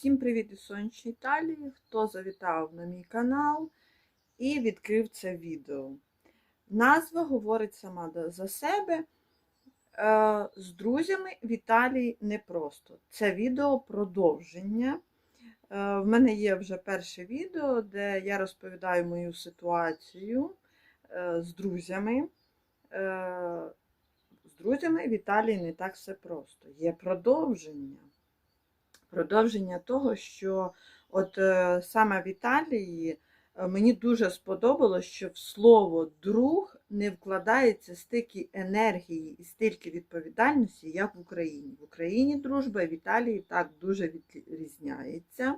Всім привіт із сонячної Італії, хто завітав на мій канал і відкрив це відео. Назва говорить сама за себе. Е, З друзями в Італії непросто. Це відео продовження. Е, В мене є вже перше відео, де я розповідаю мою ситуацію е, з друзями. З друзями в Італії не так все просто. Є продовження продовження того, що от е, саме в Італії е, мені дуже сподобалось, що в слово друг не вкладається стільки енергії і стільки відповідальності, як в Україні. В Україні дружба, в Італії так дуже відрізняється.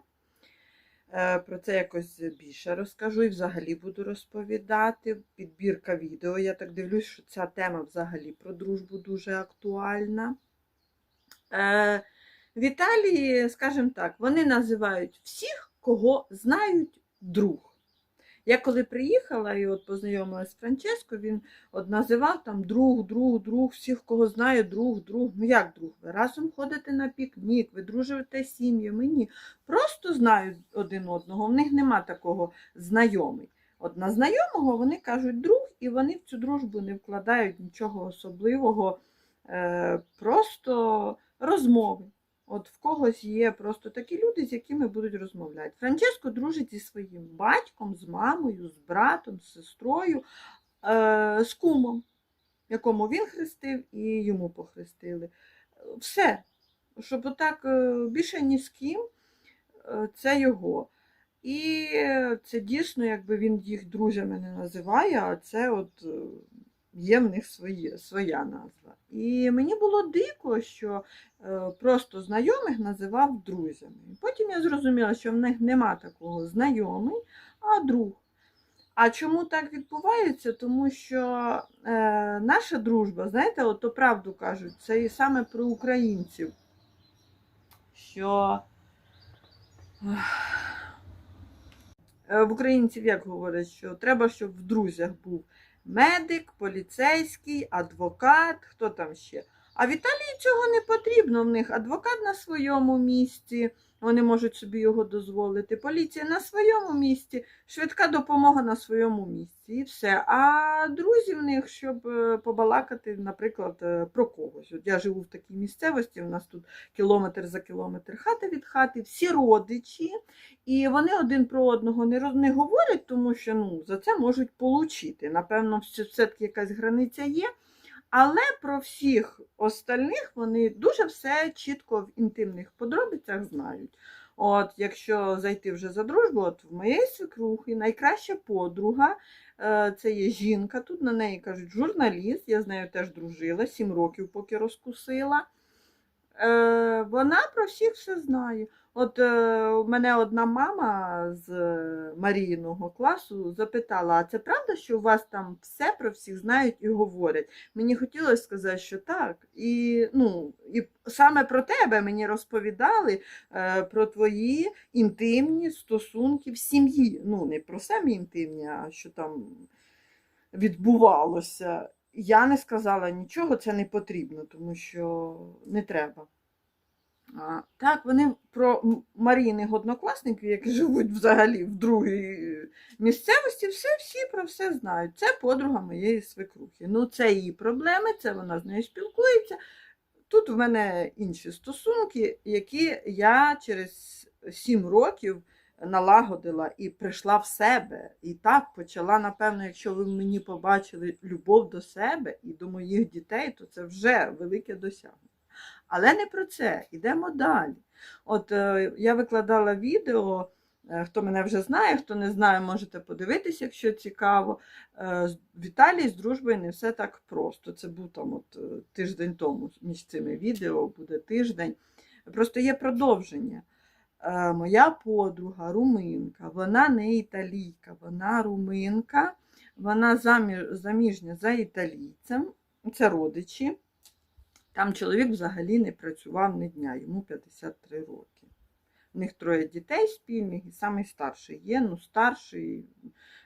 Е, Про це якось більше розкажу і взагалі буду розповідати. Підбірка відео. Я так дивлюсь, що ця тема взагалі про дружбу дуже актуальна. В Італії, скажімо так, вони називають всіх, кого знають друг. Я коли приїхала і от познайомилася з Франческо, він от називав там друг, друг, друг, всіх, кого знає, друг, друг. Ну як друг? Ви разом ходите на пікнік, ви дружите з сім'ями? Ні. Просто знають один одного. В них нема такого знайомий. От на знайомого вони кажуть друг, і вони в цю дружбу не вкладають нічого особливого, е, просто розмови. От в когось є просто такі люди, з якими будуть розмовляти. Франческо дружить зі своїм батьком, з мамою, з братом, з сестрою, е, з кумом, якому він хрестив і йому похрестили. Все. Щоб отак е, більше ні з ким, е, це його. І це дійсно, якби він їх друзями не називає, а це от е, є в них свої, своя назва. І мені було дико, що е, просто знайомих називав друзями. Потім я зрозуміла, що в них нема такого знайомий, а друг. А чому так відбувається? Тому що е, наша дружба, знаєте, от то правду кажуть, це і саме про українців, що е, в українців як говорять, що треба, щоб в друзях був медик, поліцейський, адвокат, хто там ще. А в Італії цього не потрібно. В них адвокат на своєму місці, вони можуть собі його дозволити. Поліція на своєму місці, швидка допомога на своєму місці і все. А друзі в них, щоб е, побалакати, наприклад, е, про когось. От я живу в такій місцевості, у нас тут кілометр за кілометр хата від хати, всі родичі, і вони один про одного не, роз- не говорять, тому що ну, за це можуть получити. Напевно, все-таки якась границя є. Але про всіх остальних вони дуже все чітко в інтимних подробицях знають. От, якщо зайти вже за дружбу, от в моєї свекрухи найкраща подруга, е, це є жінка, тут на неї кажуть журналіст, я з нею теж дружила, сім років поки розкусила. Е, Вона про всіх все знає. От е, у мене одна мама з е, Маріїного класу запитала: а це правда, що у вас там все про всіх знають і говорять? Мені хотілося сказати, що так. І, ну, і саме про тебе мені розповідали е, про твої інтимні стосунки в сім'ї. Ну, не про самі інтимні, а що там відбувалося. Я не сказала нічого, це не потрібно, тому що не треба. А, так, вони про Марійних однокласників, які живуть взагалі в другій місцевості, все всі про все знають. Це подруга моєї свекрухи. Ну, це її проблеми, це вона з нею спілкується. Тут в мене інші стосунки, які я через сім років налагодила і прийшла в себе. І так почала, напевно, якщо ви мені побачили любов до себе і до моїх дітей, то це вже велике досягнення. Але не про це, йдемо далі. От е, я викладала відео, е, хто мене вже знає, хто не знає, можете подивитися, якщо цікаво. Е, з- в Італії з дружбою не все так просто. Це був там от, тиждень тому між цими відео, буде тиждень. Просто є продовження. Е, Моя подруга руминка, вона не італійка, вона руминка, вона заміж, заміжня за італійцем, це родичі. Там чоловік взагалі не працював ні дня, йому 53 роки. У них троє дітей спільних, і самий старший є, ну старший,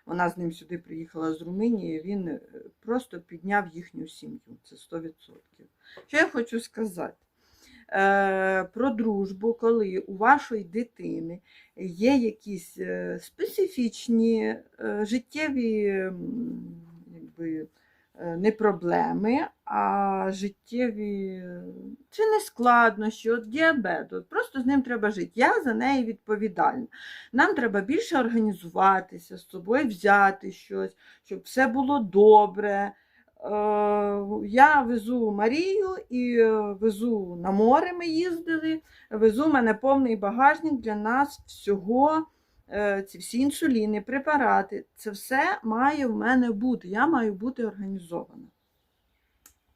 вона з ним сюди приїхала з Румунії, він е, просто підняв їхню сім'ю, це 100%. Що я хочу сказати? Е, про дружбу, коли у вашої дитини є якісь е, специфічні е, життєві якби, не проблеми, а життєві чи не складнощі, от діабет. От просто з ним треба жити. Я за неї відповідальна. Нам треба більше організуватися, з собою взяти щось, щоб все було добре. Е, Я везу Марію і е, везу на море. Ми їздили. Везу в мене повний багажник для нас всього. е, Ці всі інсуліни, препарати. Це все має в мене бути. Я маю бути організована.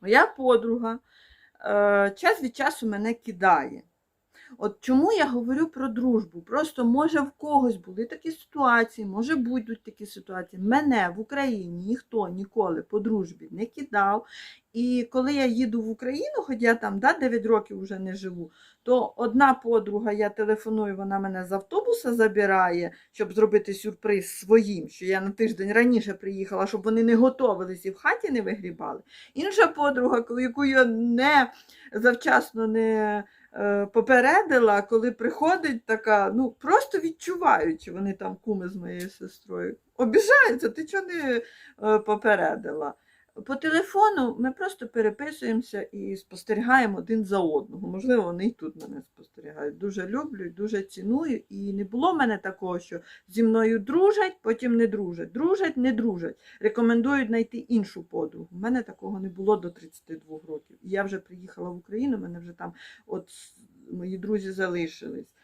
Моя подруга час від часу мене кидає. От чому я говорю про дружбу? Просто може в когось були такі ситуації, може будуть такі ситуації. Мене в Україні ніхто ніколи по дружбі не кидав. І коли я їду в Україну, хоч я там да, 9 років вже не живу, то одна подруга, я телефоную, вона мене з автобуса забирає, щоб зробити сюрприз своїм, що я на тиждень раніше приїхала, щоб вони не готувалися і в хаті не вигрібали. Інша подруга, яку я не завчасно не попередила, коли приходить така, ну просто відчуваючи, вони там куми з моєю сестрою, обіжаються, ти чого не е, попередила. По телефону ми просто переписуємося і спостерігаємо один за одного. Можливо, вони і тут мене спостерігають. Дуже люблю, і дуже ціную. І не було в мене такого, що зі мною дружать, потім не дружать. Дружать, не дружать. Рекомендують знайти іншу подругу. У мене такого не було до 32 років. Я вже приїхала в Україну, мене вже там от мої друзі залишились.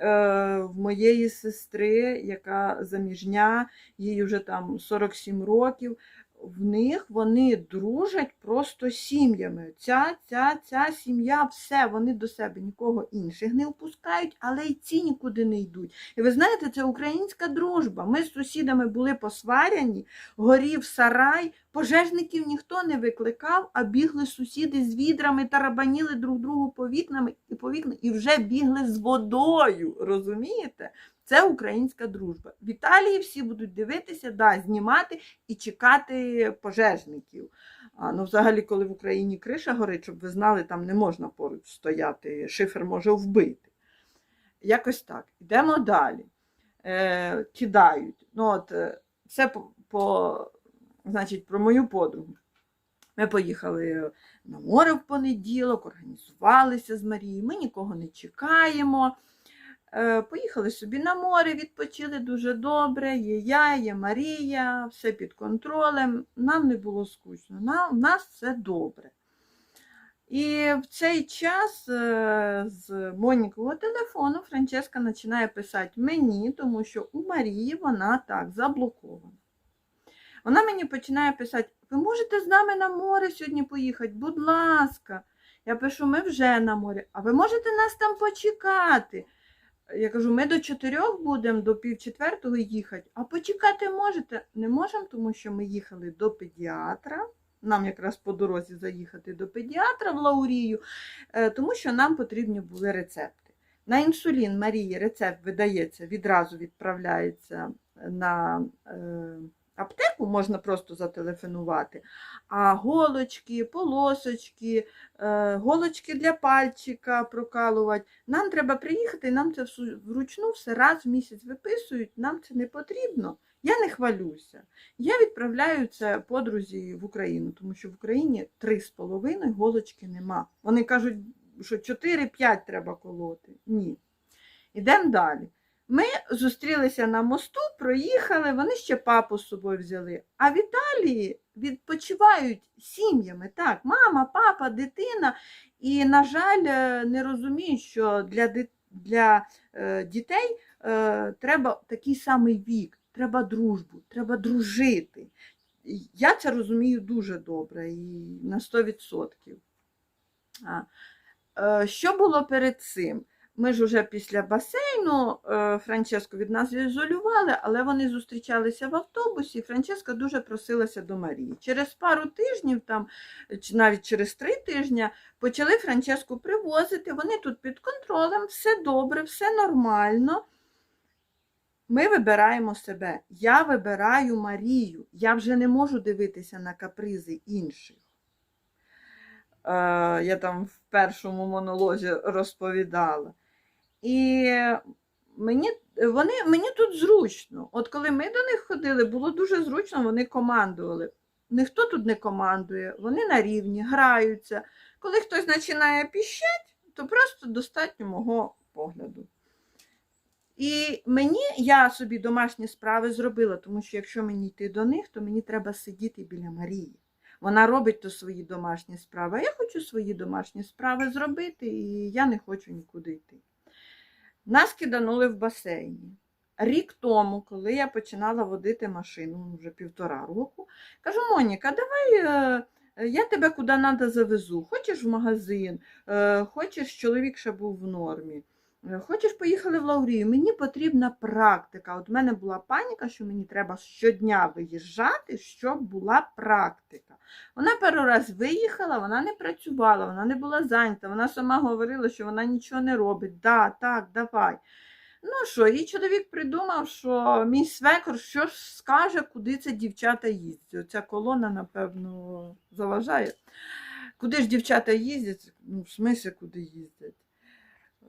Е, в моєї сестри, яка заміжня, їй вже там 47 років в них вони дружать просто сім'ями. Ця, ця, ця сім'я, все, вони до себе нікого інших не впускають, але й ці нікуди не йдуть. І ви знаєте, це українська дружба. Ми з сусідами були посваряні, горів сарай, пожежників ніхто не викликав, а бігли сусіди з відрами, тарабаніли друг другу по вікнам і по вікнам, і вже бігли з водою. Розумієте? Це українська дружба. В Італії всі будуть дивитися, да, знімати і чекати пожежників. А, ну, взагалі, коли в Україні криша горить, щоб ви знали, там не можна поруч стояти, шифер може вбити. Якось так. Йдемо далі. Е, кидають. Ну, от, е, це по, по, значить, про мою подругу. Ми поїхали на море в понеділок, організувалися з Марією, ми нікого не чекаємо. Е, Поїхали собі на море, відпочили дуже добре. Є я, є Марія, все під контролем. Нам не було скучно, нам, у нас все добре. І в цей час е, з Монікового телефону Франческа починає писати мені, тому що у Марії вона так заблокована. Вона мені починає писати: ви можете з нами на море сьогодні поїхати? Будь ласка. Я пишу, ми вже на морі, а ви можете нас там почекати? Я кажу, ми до чотирьох будемо до пів четвертого їхати, а почекати можете? Не можемо, тому що ми їхали до педіатра. Нам якраз по дорозі заїхати до педіатра в Лаурію, е, тому що нам потрібні були рецепти. На інсулін Марії рецепт видається, відразу відправляється на е, аптеку, можна просто зателефонувати. А голочки, полосочки, е, голочки для пальчика прокалувати. Нам треба приїхати, нам це вручну все раз в місяць виписують, нам це не потрібно. Я не хвалюся. Я відправляю це подрузі в Україну, тому що в Україні три з половиною голочки нема. Вони кажуть, що 4-5 треба колоти. Ні. Ідемо далі. Ми зустрілися на мосту, проїхали, вони ще папу з собою взяли. А в Італії відпочивають сім'ями. Так, мама, папа, дитина. І, на жаль, е, не розуміють, що для, для е, дітей е, треба такий самий вік, треба дружбу, треба дружити. Я це розумію дуже добре і на 100%. А, е, Що було перед цим? Ми ж уже після басейну е, Франческо від нас ізолювали, але вони зустрічалися в автобусі. Франческа дуже просилася до Марії. Через пару тижнів, там, чи навіть через три тижні, почали Франческу привозити. Вони тут під контролем, все добре, все нормально. Ми вибираємо себе. Я вибираю Марію. Я вже не можу дивитися на капризи інших. я там в першому монолозі розповідала. І мені, вони, мені тут зручно. От коли ми до них ходили, було дуже зручно, вони командували. Ніхто тут не командує, вони на рівні, граються. Коли хтось починає піщать, то просто достатньо мого погляду. І мені я собі домашні справи зробила, тому що якщо мені йти до них, то мені треба сидіти біля Марії. Вона робить то свої домашні справи. А я хочу свої домашні справи зробити, і я не хочу нікуди йти. Нас киданули в басейні. Рік тому, коли я починала водити машину, ну, вже півтора року, кажу: Моніка, давай е, я тебе куди треба завезу. Хочеш в магазин, е, хочеш, чоловік ще був в нормі. Е, Хочеш, поїхали в Лаурію? Мені потрібна практика. От в мене була паніка, що мені треба щодня виїжджати, щоб була практика. Вона перший раз виїхала, вона не працювала, вона не була зайнята. Вона сама говорила, що вона нічого не робить. Да, так, давай. Ну що, і чоловік придумав, що мій свекор що ж скаже, куди це дівчата їздять. Оця колона, напевно, заважає. Куди ж дівчата їздять? Ну, в смислі, куди їздять?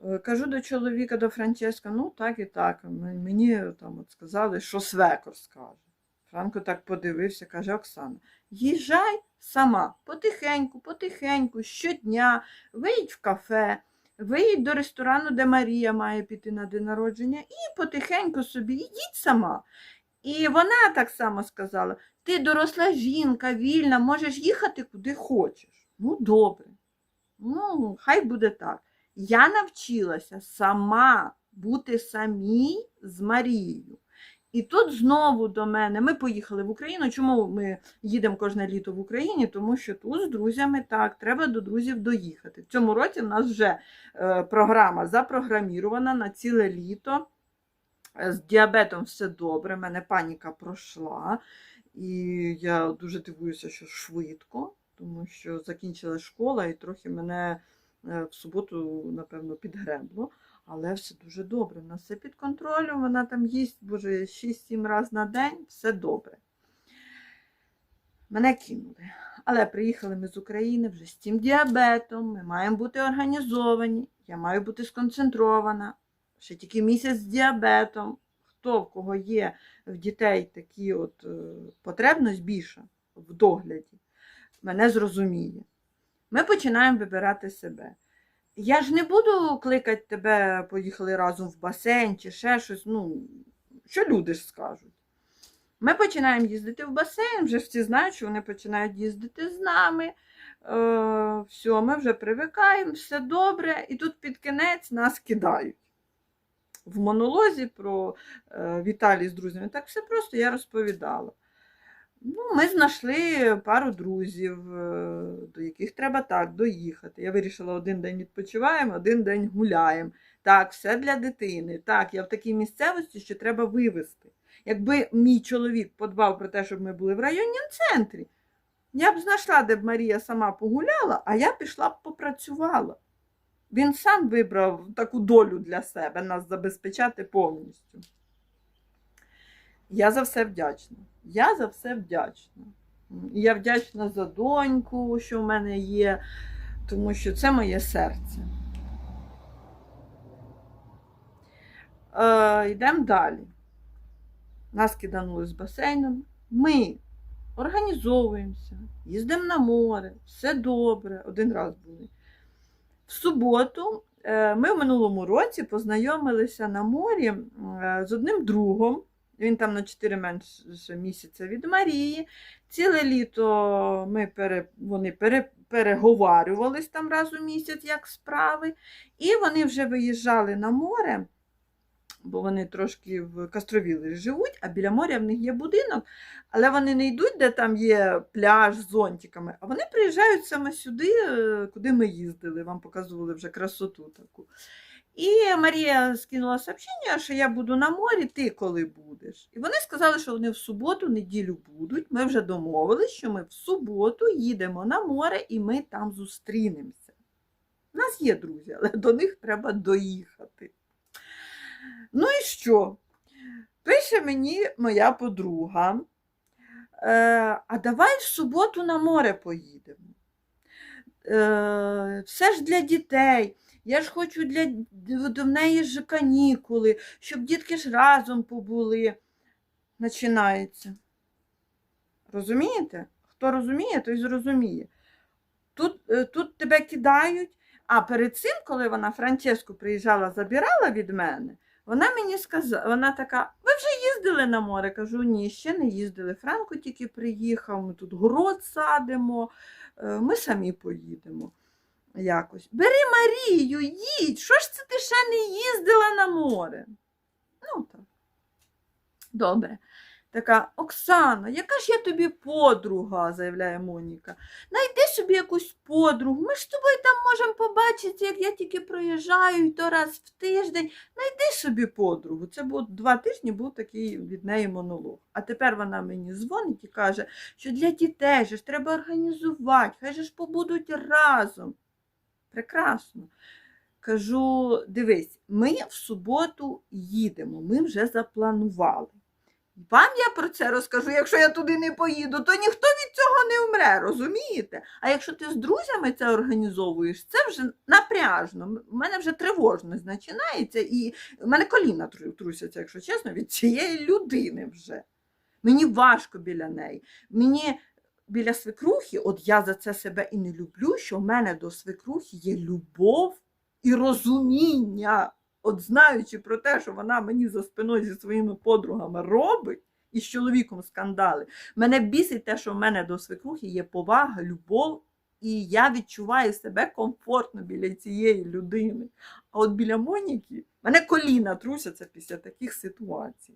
Е, Кажу до чоловіка, до Франческа, ну так і так. Мені там от сказали, що свекор скаже. Франко так подивився, каже Оксана, їжджай сама, потихеньку, потихеньку, щодня, виїдь в кафе, виїдь до ресторану, де Марія має піти на день народження, і потихеньку собі йдіть сама. І вона так само сказала: ти доросла жінка, вільна, можеш їхати куди хочеш. Ну, добре. Ну, хай буде так. Я навчилася сама бути самій з Марією. І тут знову до мене ми поїхали в Україну. Чому ми їдемо кожне літо в Україні? Тому що тут з друзями так, треба до друзів доїхати. В цьому році в нас вже е, програма запрограмірована на ціле літо. Е, З діабетом все добре, мене паніка пройшла. І я дуже дивуюся, що швидко, тому що закінчила школа і трохи мене в суботу, напевно, підгребло. Але все дуже добре. У нас все під контролем, вона там їсть, боже, 6-7 разів на день, все добре. Мене кинули. Але приїхали ми з України вже з цим діабетом, ми маємо бути організовані, я маю бути сконцентрована. Ще тільки місяць з діабетом. Хто в кого є в дітей такі от е, потребність більша в догляді, мене зрозуміє. Ми починаємо вибирати себе. Я ж не буду кликати тебе, поїхали разом в басейн чи ще щось. Ну, що люди ж скажуть. Ми починаємо їздити в басейн, вже всі знають, що вони починають їздити з нами. Е, все, ми вже привикаємо, все добре, і тут під кінець нас кидають. В монолозі про е, Віталій з друзями так все просто я розповідала. Ну, ми знайшли пару друзів, е, до яких треба так доїхати. Я вирішила, один день відпочиваємо, один день гуляємо. Так, все для дитини. Так, я в такій місцевості, що треба вивезти. Якби мій чоловік подбав про те, щоб ми були в районному центрі, я б знайшла, де б Марія сама погуляла, а я пішла б попрацювала. Він сам вибрав таку долю для себе, нас забезпечати повністю. Я за все вдячна. Я за все вдячна. Я вдячна за доньку, що в мене є, тому що це моє серце. Е, йдемо далі. Нас киданули з басейном. Ми організовуємося, їздимо на море, все добре. Один раз були. В суботу е, ми в минулому році познайомилися на морі е, з одним другом. Він там на 4 менше місяця від Марії. Ціле літо ми пере, вони пере, переговарювались там раз у місяць, як справи. І вони вже виїжджали на море, бо вони трошки в Кастровілі живуть, а біля моря в них є будинок, але вони не йдуть, де там є пляж з зонтиками, а вони приїжджають саме сюди, е, куди ми їздили. Вам показували вже красоту таку. І Марія скинула сообщення, що я буду на морі, ти коли будеш. І вони сказали, що вони в суботу, неділю будуть. Ми вже домовились, що ми в суботу їдемо на море і ми там зустрінемося. У нас є друзі, але до них треба доїхати. Ну і що? Пише мені моя подруга. Е, а давай в суботу на море поїдемо. е, все ж для дітей. Я ж хочу для до неї ж канікули, щоб дітки ж разом побули. Починається. Розумієте? Хто розуміє, той зрозуміє. Тут, е, тут тебе кидають. А перед цим, коли вона Франческу приїжджала, забирала від мене, вона мені сказала, вона така: ви вже їздили на море? Кажу, ні, ще не їздили. Франко тільки приїхав, ми тут город садимо, е, ми самі поїдемо. Якось. Бери Марію, їдь! Що ж це ти ще не їздила на море? Ну так. Добре. Така, Оксана, яка ж я тобі подруга, заявляє Моніка. Найди собі якусь подругу. Ми ж з тобою там можемо побачити, як я тільки проїжджаю, і то раз в тиждень. Найди собі подругу. Це був два тижні був такий від неї монолог. А тепер вона мені дзвонить і каже, що для дітей же ж треба організувати, хай же ж побудуть разом. Прекрасно. Кажу, дивись, ми в суботу їдемо, ми вже запланували. Вам я про це розкажу, якщо я туди не поїду, то ніхто від цього не вмре, розумієте? А якщо ти з друзями це організовуєш, це вже напряжно. У мене вже тривожність починається, і в мене коліна трусяться, якщо чесно, від цієї людини вже. Мені важко біля неї. Мені біля свекрухи, от я за це себе і не люблю, що в мене до свекрухи є любов і розуміння. От знаючи про те, що вона мені за спиною зі своїми подругами робить, і з чоловіком скандали, мене бісить те, що в мене до свекрухи є повага, любов, і я відчуваю себе комфортно біля цієї людини. А от біля Моніки мене коліна трусяться після таких ситуацій.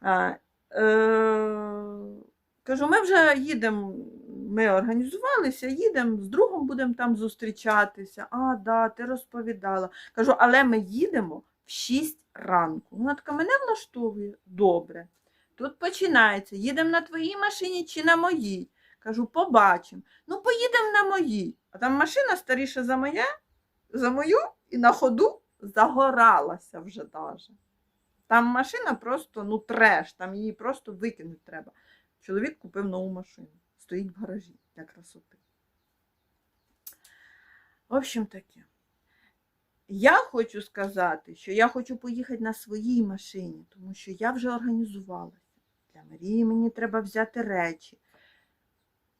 А, е, кажу, ми вже їдемо, ми організувалися, їдемо, з другом будемо там зустрічатися. А, да, ти розповідала. Кажу, але ми їдемо в 6 ранку. Вона така, мене влаштовує. Добре. Тут починається. Їдемо на твоїй машині чи на моїй. Кажу, побачимо. Ну, поїдемо на моїй. А там машина старіша за моє, за мою і на ходу загоралася вже даже. Там машина просто ну треш, там її просто викинути треба. Чоловік купив нову машину. Стоїть в гаражі для красоти. В общем таке. Я хочу сказати, що я хочу поїхати на своїй машині, тому що я вже організувалася. Для Марії мені треба взяти речі.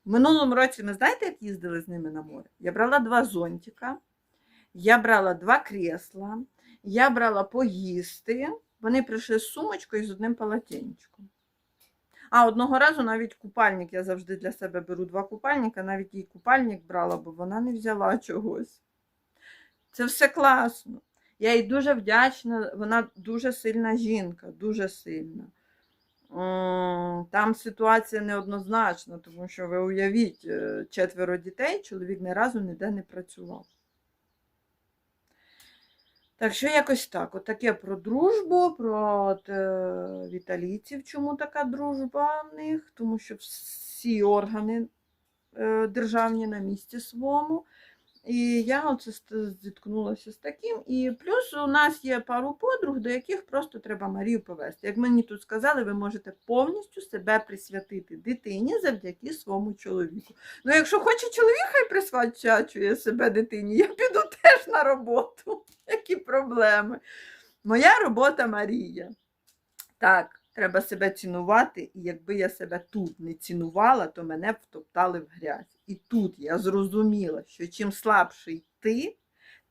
В минулому році, ми знаєте, як їздили з ними на море? Я брала два зонтика, я брала два крісла, я брала поїсти. Вони прийшли з сумочкою і з одним полотенчиком. А одного разу навіть купальник, я завжди для себе беру два купальника, навіть їй купальник брала, бо вона не взяла чогось. Це все класно. Я їй дуже вдячна, вона дуже сильна жінка, дуже сильна. Там ситуація неоднозначна, тому що ви уявіть, е, четверо дітей, чоловік ні разу ніде не працював. Так що якось так. От таке про дружбу, про от, е, віталійців, чому така дружба в них, тому що всі органи е, державні на місці своєму. І я оце зіткнулася з таким. І плюс у нас є пару подруг, до яких просто треба Марію повести. Як мені тут сказали, ви можете повністю себе присвятити дитині завдяки своєму чоловіку. Ну, якщо хоче чоловік, хай присвячує себе дитині, я піду теж на роботу. Які проблеми? Моя робота Марія. Так, треба себе цінувати, і якби я себе тут не цінувала, то мене б втоптали в грязь. І тут я зрозуміла, що чим слабший ти,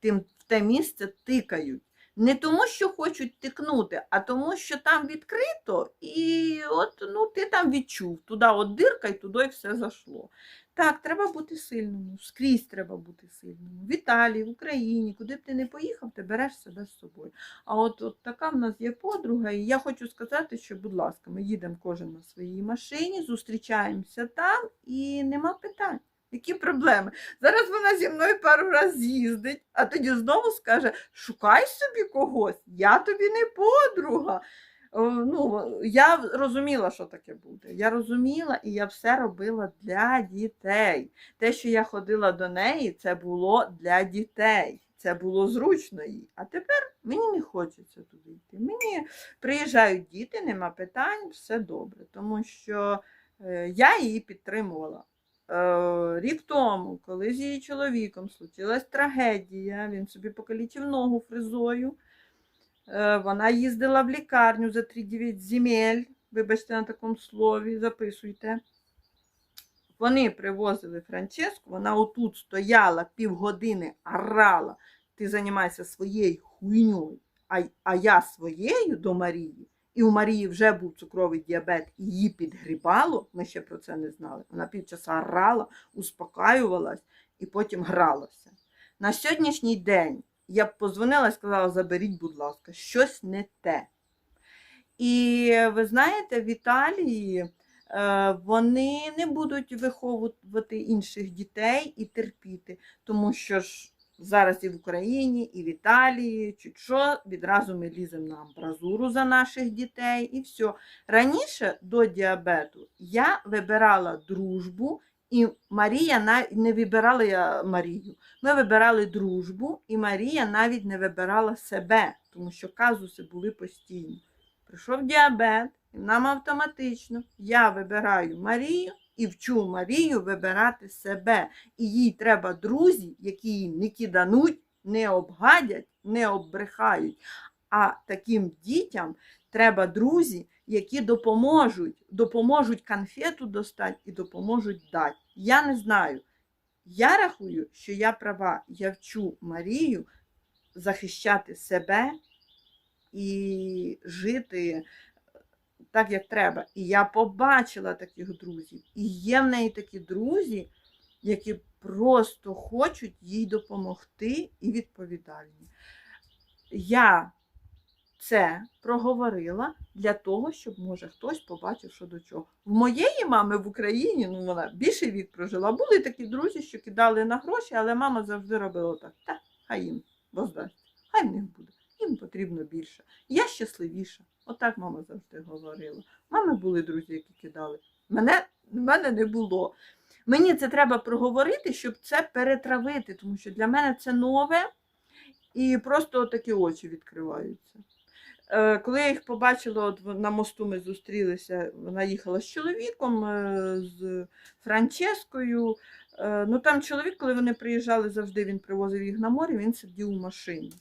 тим в те місце тикають. Не тому, що хочуть тикнути, а тому, що там відкрито, і от ну, ти там відчув, туди от дирка, і туди все зайшло. Так, треба бути сильним, скрізь треба бути сильним. В Італії, в Україні, куди б ти не поїхав, ти береш себе з собою. А от, от така в нас є подруга, і я хочу сказати, що, будь ласка, ми їдемо кожен на своїй машині, зустрічаємося там і нема питань. Які проблеми? Зараз вона зі мною пару разів з'їздить, а тоді знову скаже: шукай собі когось, я тобі не подруга. Ну, я розуміла, що таке буде. Я розуміла, і я все робила для дітей. Те, що я ходила до неї, це було для дітей. Це було зручно їй. А тепер мені не хочеться туди йти. Мені приїжджають діти, нема питань, все добре. Тому що е, я її підтримувала. Е, рік тому, коли з її чоловіком случилась трагедія, він собі покалічив ногу фризою. Е, Вона їздила в лікарню за 3-9 земель. Вибачте на такому слові, записуйте. Вони привозили Франческу, вона отут стояла півгодини, орала. Ти займайся своєю хуйньою, а, а я своєю до Марії. І у Марії вже був цукровий діабет, і її підгрібало, ми ще про це не знали. Вона півчаса орала, успокаювалась і потім гралася. На сьогоднішній день я б позвонила і сказала: заберіть, будь ласка, щось не те. І ви знаєте, в Італії е, вони не будуть виховувати інших дітей і терпіти, тому що ж зараз і в Україні, і в Італії, чуть що, відразу ми ліземо на амбразуру за наших дітей і все. Раніше до діабету я вибирала дружбу, і Марія нав- не вибирала я Марію. Ми вибирали дружбу, і Марія навіть не вибирала себе, тому що казуси були постійні. Прийшов діабет, і нам автоматично я вибираю Марію і вчу Марію вибирати себе. І їй треба друзі, які її не кидануть, не обгадять, не оббрехають. А таким дітям треба друзі, які допоможуть, допоможуть конфету достати і допоможуть дати. Я не знаю. Я рахую, що я права. Я вчу Марію захищати себе і жити так, як треба. І я побачила таких друзів. І є в неї такі друзі, які просто хочуть їй допомогти і відповідальні. Я це проговорила для того, щоб, може, хтось побачив, що до чого. В моєї мами в Україні, ну вона більший вік прожила, були такі друзі, що кидали на гроші, але мама завжди робила так. Та, хай їм воздасть, хай в них буде. Їм потрібно більше. Я щасливіша. Отак мама завжди говорила. Мами були друзі, які кидали. Мене, мене не було. Мені це треба проговорити, щоб це перетравити, тому що для мене це нове і просто такі очі відкриваються. Е, Коли я їх побачила, от на мосту ми зустрілися, вона їхала з чоловіком, е, з Франческою. Е, Ну там чоловік, коли вони приїжджали, завжди він привозив їх на море, він сидів у машині.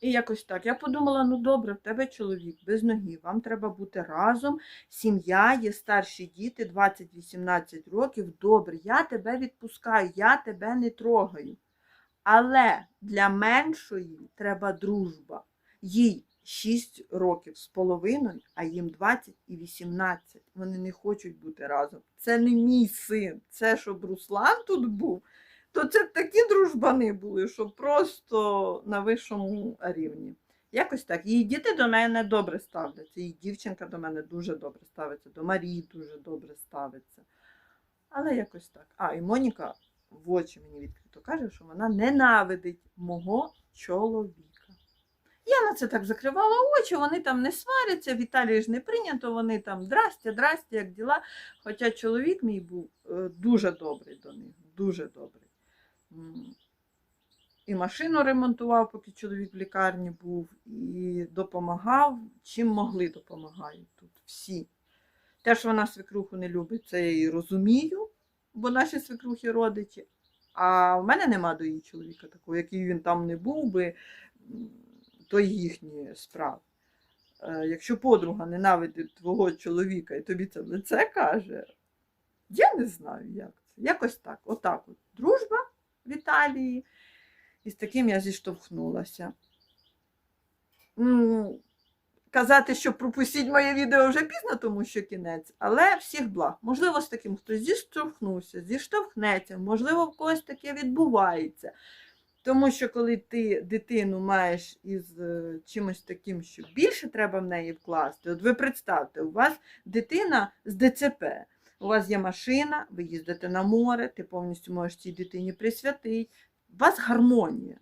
І якось так. Я подумала: ну добре, в тебе чоловік без ноги, вам треба бути разом, сім'я, є старші діти, 20-18 років. Добре, я тебе відпускаю, я тебе не трогаю. Але для меншої треба дружба. Їй 6 років з половиною, а їм 20 і 18. Вони не хочуть бути разом. Це не мій син. Це щоб Руслан тут був, то це такі дружбани були, що просто на вищому рівні. Якось так. Її діти до мене добре ставляться. Її дівчинка до мене дуже добре ставиться, до Марії дуже добре ставиться. Але якось так. А, і Моніка в очі мені відкрито каже, що вона ненавидить мого чоловіка. Я на це так закривала очі, вони там не сваряться, в Італії ж не прийнято, вони там здрастя, здрастя, як діла. Хоча чоловік мій був е, дуже добрий до них, дуже добрий. І машину ремонтував, поки чоловік в лікарні був, і допомагав, чим могли допомагають тут всі. Те, що вона свекруху не любить, це я і розумію, бо наші свекрухи родичі. А в мене нема до її чоловіка такого, який він там не був би, то їхні справи. Е, Якщо подруга ненавидить твого чоловіка і тобі це в лице каже, я не знаю, як це. Якось так. Отак от. Дружба в Італії. І з таким я зіштовхнулася. Ну, казати, що пропустіть моє відео вже пізно, тому що кінець, але всіх благ. Можливо, з таким хтось зіштовхнувся, зіштовхнеться, можливо, в когось таке відбувається. Тому що коли ти дитину маєш із е, чимось таким, що більше треба в неї вкласти, от ви представте, у вас дитина з ДЦП, у вас є машина, ви їздите на море, ти повністю можеш цій дитині присвятити. У вас гармонія.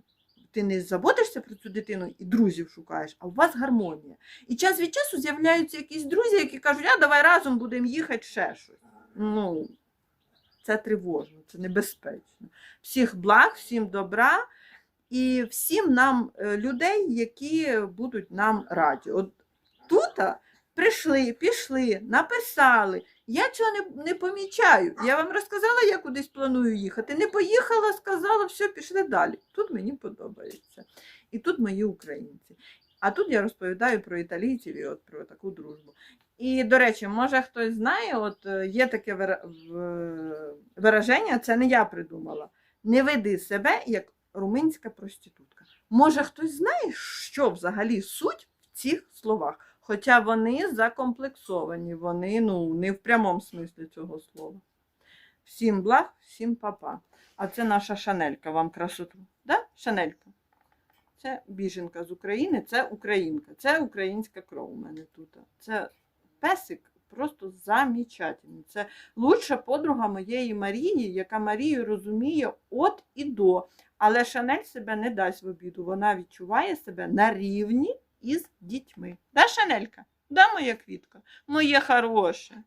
Ти не заботишся про цю дитину і друзів шукаєш, а у вас гармонія. І час від часу з'являються якісь друзі, які кажуть, а давай разом будемо їхати ще щось. Ну, це тривожно, це небезпечно. Всіх благ, всім добра і всім нам е, людей, які будуть нам раді. От тут Прийшли, пішли, написали. Я цього не, не помічаю. Я вам розказала, я кудись планую їхати. Не поїхала, сказала, все, пішли далі. Тут мені подобається. І тут мої українці. А тут я розповідаю про італійців і от про таку дружбу. І, до речі, може хтось знає, от е, є таке вираження, це не я придумала. Не веди себе як румунська проститутка. Може, хтось знає, що взагалі суть в цих словах? Хоча вони закомплексовані, вони ну, не в прямому смислі цього слова. Всім благ, всім папа. А це наша Шанелька, вам красоту. Да? Шанелька? Це біженка з України, це українка, це українська кров у мене тут. Це песик просто замечательний. Це лучша подруга моєї Марії, яка Марію розуміє от і до. Але Шанель себе не дасть в обіду. Вона відчуває себе на рівні із дітьми. Да, Шанелька? Да, моя квітка? Моє хороше.